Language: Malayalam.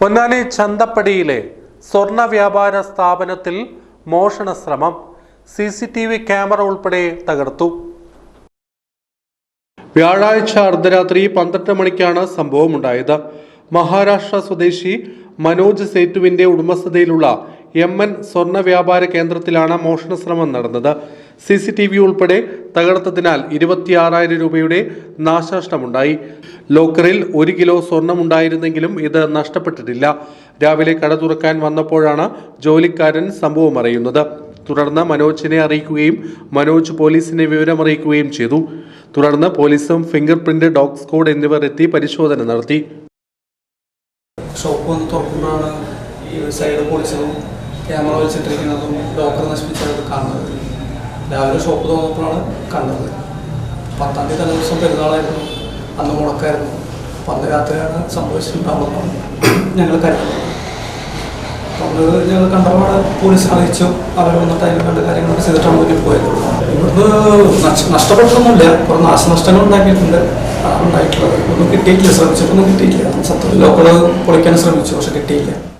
പൊന്നാനി ചന്തപ്പടിയിലെ സ്വർണ വ്യാപാര സ്ഥാപനത്തിൽ മോഷണ ശ്രമം C C T V camera ഉൾപ്പെടെ തകർത്തു. വ്യാഴാഴ്ച അർദ്ധരാത്രി പന്ത്രണ്ട് മണിക്കാണ് സംഭവമുണ്ടായത്. മഹാരാഷ്ട്ര സ്വദേശി മനോജ് സേറ്റുവിന്റെ ഉടമസ്ഥതയിലുള്ള എം എൻ സ്വർണ വ്യാപാര കേന്ദ്രത്തിലാണ് മോഷണശ്രമം നടന്നത്. സി സി ടി വി ഉൾപ്പെടെ തകർത്തതിനാൽ ഇരുപത്തിയാറായിരം രൂപയുടെ നാശനഷ്ടമുണ്ടായി. ലോക്കറിൽ ഒരു കിലോ സ്വർണമുണ്ടായിരുന്നെങ്കിലും ഇത് നഷ്ടപ്പെട്ടിട്ടില്ല. രാവിലെ കട തുറക്കാൻ വന്നപ്പോഴാണ് ജോലിക്കാരൻ സംഭവം അറിയുന്നത്. തുടർന്ന് മനോജിനെ അറിയിക്കുകയും മനോജ് പോലീസിനെ വിവരമറിയിക്കുകയും ചെയ്തു. തുടർന്ന് പോലീസും ഫിംഗർ പ്രിന്റ് ഡോഗ് സ്ക്വാഡ് എന്നിവർ എത്തി പരിശോധന നടത്തി. ഷോപ്പ് തുറക്കുമ്പോഴാണ് ഈ സൈഡ് പൊളിച്ചതും ക്യാമറ വെച്ചിട്ടിരിക്കുന്നതും ലോക്കർ നശിപ്പിച്ചതൊക്കെ കാണുന്നത് രാവിലെ ഷോപ്പ് തോന്നപ്പോഴാണ് കണ്ടത്. പത്താം തീയതി തലേ ദിവസം പെരുന്നാളായിരുന്നു. അന്ന് മുടക്കായിരുന്നു. അപ്പം അന്ന് രാത്രിയാണ് സംഭവിച്ചിട്ടുണ്ടാവുന്നത്. ഞങ്ങൾ കരുതുന്നത് അത് ഞങ്ങൾ കണ്ടപാട് പോലീസ് അറിയിച്ചു. അവർ വന്നിട്ട് അതിന് വേണ്ട കാര്യങ്ങളൊക്കെ ചെയ്തിട്ടാണ് മുന്നിൽ പോയത്. ഇവിടുന്ന് നഷ്ട- നഷ്ടപ്പെട്ടൊന്നുമില്ല. കുറേ നാശനഷ്ടങ്ങൾ ഉണ്ടാക്കിയിട്ടുണ്ട്. ഉണ്ടായിട്ടുള്ളത്. ഒന്നും കിട്ടിയിട്ടില്ല. ശ്രമിച്ചിട്ടൊന്നും കിട്ടിയിട്ടില്ല. സത്യം ലോക്കൽ പൊളിക്കാൻ ശ്രമിച്ചു. പക്ഷെ കിട്ടിയില്ല.